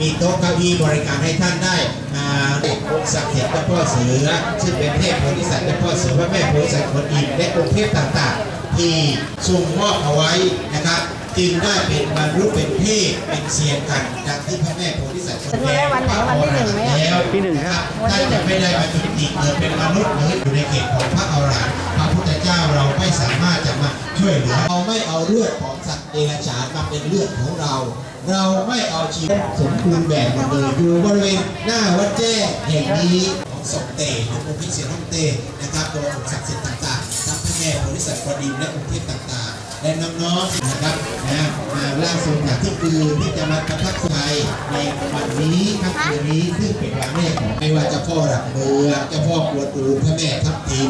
มีโต๊ะเก้าอี้บริการให้ท่านได้องค์ศักดิ์สิทธิ์เจ้าพ่อเสือซึ่งเป็นเทพโพธิสัตว์เจ้าพ่อเสือพระแม่โพธิสัตว์คนอิมและองค์เทพต่างๆ ที่ส่งมอบเอาไว้นะครับ จึงได้เป็นบรรลุเป็นเทพเป็นเสียงกันดังที่พระแม่โพธิสัตว์ทรงแก้วันไหนวันที่หนึ่งไหมแล้วที่หนึ่งครับท่านจะไม่ได้มาจุติเกิดเป็นมนุษย์หรืออยู่ในเขตของพระอรหันต์พระพุทธเจ้าเราไม่สามารถจะมาช่วยเหลือเราไม่เอาเลือดของสัตว์เดรัจฉานมาเป็นเลือดของเรา เราไม่เอาชีวิตสมบูรณ์แบบหมดเลยอยู่บริเวณหน้าวัดแจ้งแห่งนี้ของศพเตหรือองค์พิเศษห้องเตนะครับตัวองค์ศักดิ์สิทธิ์ต่างๆทั้งพระแม่โพธิสัตว์กดิมและองค์เทพต่างๆ และน้องๆนะครับนะมาล่างทรงจากที่คืนที่จะมาประทับใจในวันนี้ค่ำคืนนี้ซึ่งเป็นวันแรกของไม่ว่าจ้าพ่อหลักเมืองเจ้าพ่อกวนอูพระแม่ทับทิม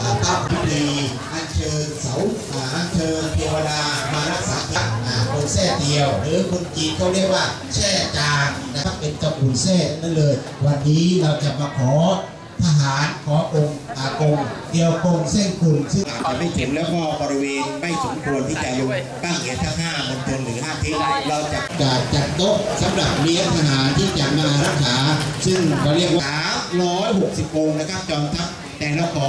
อ่าตั้งพิธีอัญเชิญเสาอ่าอัญเชิญเทวดามารักษาคนแท้เดียว หรือคนจีนเขาเรียกว่าแช่จางนะครับเป็นตระกูลแท้นั่นเลย วันนี้เราจะมาขอทหารขอองค์อากงเดียวกงเส้นกลุ่มซึ่งอ จะไม่เข็มแล้วก็บริเวณไม่สมควรที่จะลงตั้งเหตุทั้งห้ามณฑลหรือห้าทิศเราจะจัดจัดโต๊ะสำหรับเลี้ยงทหารที่จะมารักษา ซึ่งเขาเรียกว่า360องค์นะครับจอมทัพแต่เราขอ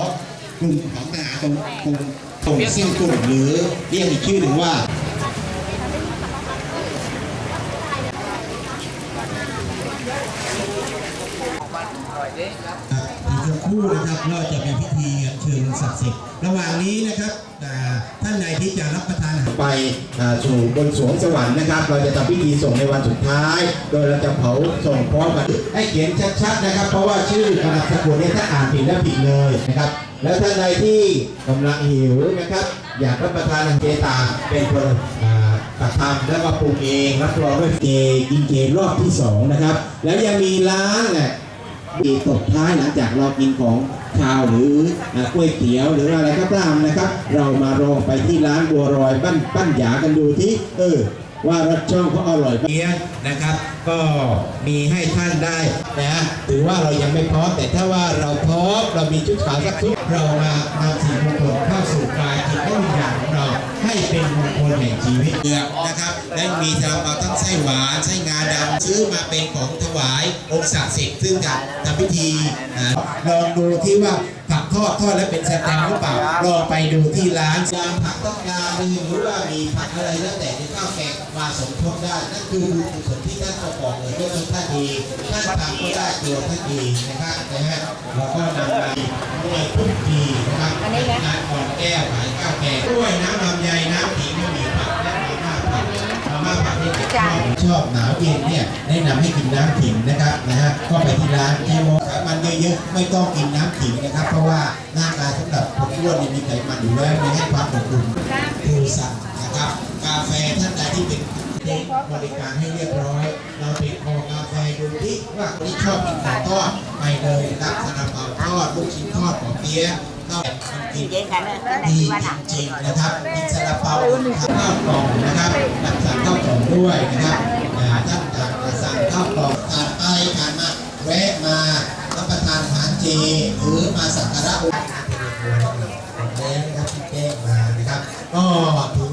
กลุ่มของทหารตรงกลุ่มกลุ่มเส้นกลุ่มหรือเรียกอีกชื่อหนึ่งว่าอ คู่นะครับเราจะมีพิธีเชิญศักดิ์สิทธิ์ระหว่างนี้นะครับอ่าท่านใดที่จะรับประทานอาหารไปสู่บนสวงสวรรค์นะครับ เราจะทำพิธีส่งในวันสุดท้าย โดยเราจะเผาส่งพร้อมกันให้เขียนชัดๆนะครับ เพราะว่าชื่อนามสกุลเนี่ยถ้าอ่านผิดแล้วผิดเลยนะครับแล้วท่านใดที่กำลังหิวนะครับ อยากรับประทานเจตาเป็นคนอ่ากทำแล้วก็ปรุงเองรับรองด้วยเจกินเจรอบที่สองนะครับแล้วยังมีร้านแหละ มีตบท้ายหลังจากเรากินของข้าวหรือก๋วยเตี๋ยวหรืออะไรก็ตามนะครับ เรามาลองไปที่ร้านบัวรอยบ้านปั้นหยากันดูที่เออว่ารสช่องเขาอร่อยเนี้ยนะครับ ก็มีให้ท่านได้นะถือว่าเรายังไม่พร้อมแต่ถ้าว่าเราพร้อมเรามีชุดขาวสักชุดเรามานำสิ่งมงคลเข้าสู่กายจิตและวิญญาณของเราให้เป็นมงคลแห่งชีวิตเลือนะครับและมีซาลา ดำซื้อมาเป็นของถวายองค์ศักดิ์สิทธิ์ซึ่งจะทำพิธีอ่าลองดูที่ว่าผักทอดทอดแล้วเป็นสแตมหรือเปล่าลองไปดูที่ร้านยามผักต้องการหรือหรือว่ามีผักอะไรแล้วแต่ในข้าวแกงมาสมทบได้นั่นคือบุญกุศลที่ท่านประกอบเลยด้วยท่านดีท่านทำก็ได้ตัวท่านดีนะครับนะฮะเราก็นำมาด้วยทุกปีนะครับอันนี้นะงานก่อนแก้ว ผักนี่ชอบชอบหนาวเย็นเนี่ยแนะนำให้กินน้ำขิงนะครับนะฮะก็ไปที่ร้านเจโมไขมันเยอะๆไม่ต้องกินน้ำขิงนะครับ เพราะว่าร่างกายสำหรับคนอ้วนนี่มีไขมันอยู่แล้วมีให้ความอบอุ่นดูสั่งนะครับกาแฟท่านใดที่เป็นเทคบริการให้เรียบร้อย เราติดคอกาแฟดูที่ว่าคนที่ชอบกินของทอดไปเลยนะครับซาลาเปาทอดลูกชิ้นทอดของเปี๊ยะข้าวมันกินเจ๊กันเลยเป็นไหนดีที่วันอะจริงๆนะครับกินซาลาเปาข้าวกล่องนะครับ เจหรือมาสักการะองค์เจนะครับที่แจ้งมานะครับก็ถือ